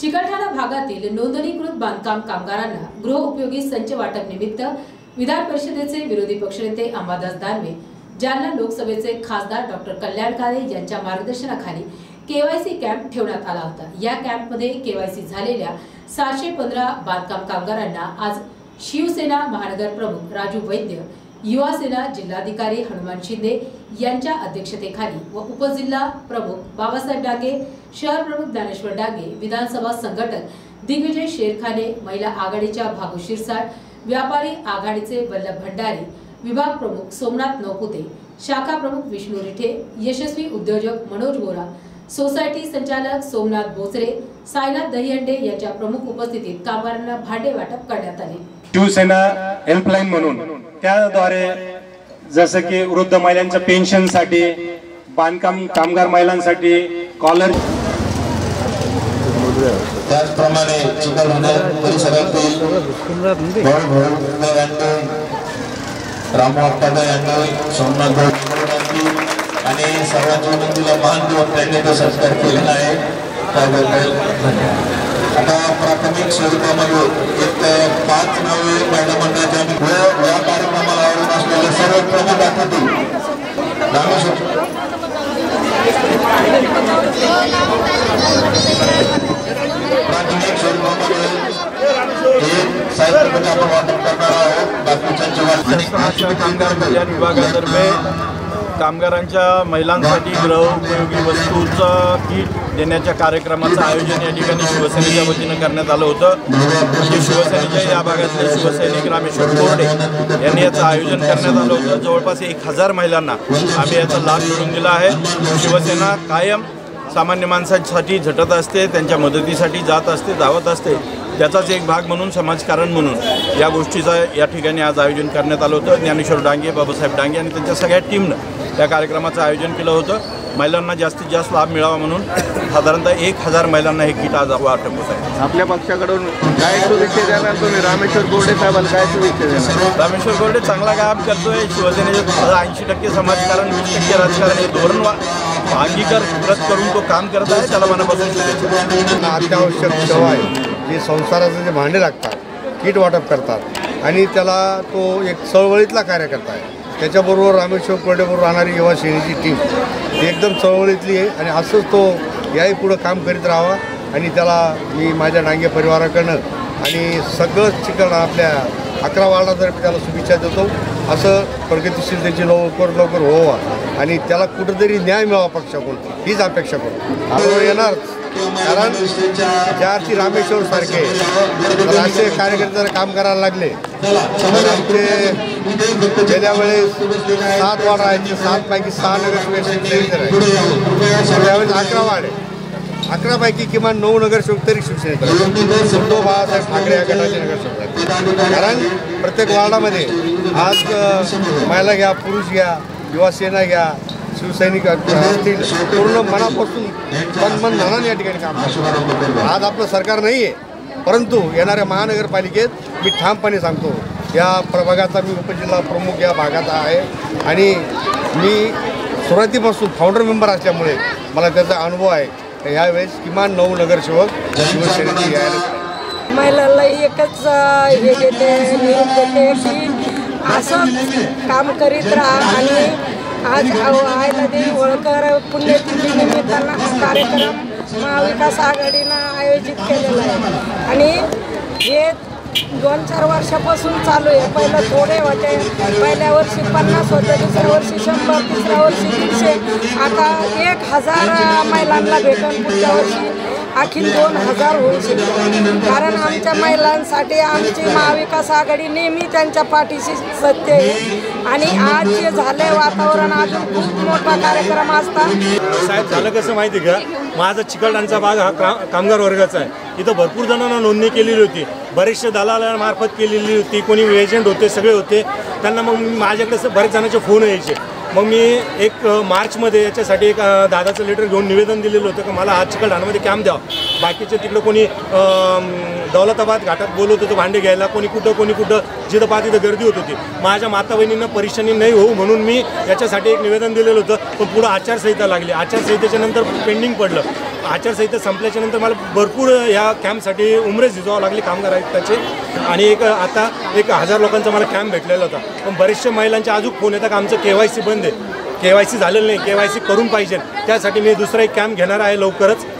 चिकलठाणा भागातील नोंदणीकृत बांधकाम कामगारांना गृहउपयोगी संच वाटप निमित्त विधान परिषदेचे विरोधी पक्षनेते अंबादास दानवे जालना लोकसभेचे खासदार डॉक्टर कल्याण काळे यांच्या मार्गदर्शनाखाली केवायसी कॅम्प ठेवण्यात आला होता. या कॅम्पमध्ये केवायसी झालेल्या सहाशे पंधरा बांधकाम कामगारांना आज शिवसेना महानगर प्रमुख राजू वैद्य युवासेना जिल्हाधिकारी हनुमान शिंदे यांच्या अध्यक्षतेखाली व उपजिल्हा प्रमुख बाबासाहेब डागे शहर प्रमुख ज्ञानेश्वर डागे विधानसभा संघटक दिग्विजय शेरखाने महिला आघाडीच्या भागू शिरसाट व्यापारी आघाडीचे वल्लभ भंडारी विभाग प्रमुख सोमनाथ नौपुते शाखा प्रमुख विष्णू रिठे यशस्वी उद्योजक मनोज गोरा सोसायटी संचालक सोमनाथ बोचरे साईनाथ दहिहंडे यांच्या प्रमुख उपस्थितीत कामगारांना भांडे वाटप करण्यात आले. शिवसेना हेल्पलाईन म्हणून त्याद्वारे जसं की वृद्ध महिलांच्या पेन्शनसाठी बांधकाम कामगार महिलांसाठी कॉलर त्याचप्रमाणे चिकलठाणा परिसरातील यांनी सोमनाथ भाऊ आणि सर्वांच्या विनंतीला मान देऊन त्यांनी तो सत्कार केलेला आहे. त्याबद्दल आता प्राथमिक स्वरूपामध्ये एक प्रमुख दाखवतील रामेश्वर प्राथमिक स्वरूपामध्ये हे साहित्य आपण वाटप करणार आहोत बाकीच्यांचे वाटप आणि महाराष्ट्र कामगार कामगार कल्याण विभागातर्फे कामगारांच्या महिलांसाठी गृहोपयोगी वस्तूचं किट देण्याच्या कार्यक्रमाचं आयोजन या ठिकाणी शिवसेनेच्या वतीनं करण्यात आलं होतं. म्हणजे शिवसेनेच्या या भागातले शिवसैनिक रामेश्वर कोरडे यांनी याचं आयोजन करण्यात आलं होतं. जवळपास एक हजार महिलांना आम्ही याचा लाभ मिळवून दिला आहे. शिवसेना कायम सामान्य माणसांसाठी झटत असते त्यांच्या मदतीसाठी जात असते धावत असते. त्याचाच एक भाग म्हणून समाजकारण म्हणून या गोष्टीचं या ठिकाणी आज आयोजन करण्यात आलं होतं. ज्ञानेश्वर डांगे बाबासाहेब डांगे आणि त्यांच्या सगळ्या टीमनं त्या कार्यक्रमाचं आयोजन केलं होतं. महिलांना जास्तीत जास्त लाभ मिळावा म्हणून साधारणतः एक हजार महिलांना हे किट आज वाटप होत आहे. आपल्या पक्षाकडून काय शुभेच्छा देणार तुम्ही? रामेश्वर गोडे साहेबांना काय शुभेच्छा देणार? रामेश्वर गोडे चांगला काम करतोय. शिवसेनेचे ऐंशी टक्के समाजकारण वीस टक्के राजकारण हे धोरण वा अंगीकारत करून तो काम करत आहे. त्याला मनापासून शुभेच्छा. अत्यावश्यक सेवा आहे. जे संसाराचे जे भांडे लागतात किट वाटप करतात आणि त्याला तो एक चळवळीतला कार्यकर्ता आहे. त्याच्याबरोबर रामेश्वर कोरडेबरोबर राहणारी युवा सेनेची टीम एकदम चळवळीतली आहे आणि असंच तो याही पुढं काम करीत राहावा आणि त्याला मी माझ्या डांगे परिवाराकडनं आणि सगळंच चिकन आपल्या अकरा वार्डातर्फे त्याला शुभेच्छा देतो. असं प्रगतीशील त्याची लवकर लवकर व्हावा. आणि त्याला कुठंतरी न्याय मिळावा पक्षाकडून. हीच अपेक्षा करतो येणार. कारण ज्याची रामेश्वर सारखे राष्ट्रीय कार्यकर्ते जर काम करायला लागले तर आमचे गेल्या वेळेस सात वार्ड आहेत सातपैकी सहा नगरसेवक त्यावेळेस अकरा वार्ड आहे अकरापैकी किमान नऊ नगरसेवक तरी शिवसेनेचे उद्धव बाळासाहेब ठाकरे या गटाचे नगरसेवक आहेत. कारण प्रत्येक वार्डामध्ये आज महिला घ्या पुरुष घ्या युवा सेना घ्या शिवसैनिक असतील. पूर्ण मनापासून मन मन धनाने या ठिकाणी काम आज आपलं सरकार नाही आहे परंतु येणाऱ्या महानगरपालिकेत मी ठामपणे सांगतो या प्रभागाचा मी उपजिल्हा प्रमुख या भागाचा आहे आणि मी सुरुवातीपासून फाउंडर मेंबर असल्यामुळे मला त्याचा अनुभव आहे. यावेळेस किमान नऊ नगरसेवक शिवसेनेचे यायला महिलांना एकच हे देते देते की असं काम करीत राहा आणि आज आयला देवी होळकर पुण्यतिथी निमित्तानं हा कार्यक्रम महाविकास आघाडीनं आयोजित केलेला आहे. आणि हे दोन चार वर्षापासून चालू आहे. पहिलं थोडे होते पहिल्या वर्षी पन्नास होते दुसऱ्या वर्षी शंभर तिसऱ्या वर्षी दीडशे आता एक हजार महिलांना भेटून पुढच्या वर्षी आणखीन दोन हजार होऊ कारण आमच्या महिलांसाठी आमची महाविकास आघाडी नेहमी त्यांच्या पाठीशी सत्य आहे आणि आज जे झालंय वातावरण अजून खूप मोठा कार्यक्रम असता. साहेब झालं कसं माहिती का? माझा चिकलडांचा भाग हा का कामगार वर्गाचा आहे. इथं भरपूर जणांना नोंदणी केलेली होती. बरेचशे दलालामार्फत केलेली होती. कोणी एजंट होते सगळे होते. त्यांना मग माझ्या कसं बरेच जणांचे फोन यायचे. मग मी एक मार्चमध्ये याच्यासाठी एक दादाचं लेटर घेऊन निवेदन दिलेलं होतं की मला आज चिकलठाण्यामध्ये कॅम्प द्यावं. बाकीचे तिकडं कोणी दौलताबाद घाटात बोलवत होतं भांडे घ्यायला कोणी कुठं कोणी कुठं जिथं पाहा तिथं गर्दी होत होती. माझ्या माता बहिणींना परेशानी नाही होऊ म्हणून मी याच्यासाठी एक निवेदन दिलेलं होतं पण पुढं आचारसंहिता लागली. आचारसंहितेच्या नंतर पेंडिंग पडलं. आचारसंहिता संपल्याच्या नंतर मला भरपूर ह्या कॅम्पसाठी उमरे झिजवावं लागले कामगार आयुक्ताचे. आणि एक आता एक हजार लोकांचा मला कॅम्प भेटलेला होता. पण बरेचशा महिलांचे अजून फोन येतात का आमचं के वाय सी बंद आहे. के वाय सी झालेलं नाही के वाय सी करून पाहिजे. त्यासाठी मी दुसरा एक कॅम्प घेणार आहे लवकरच.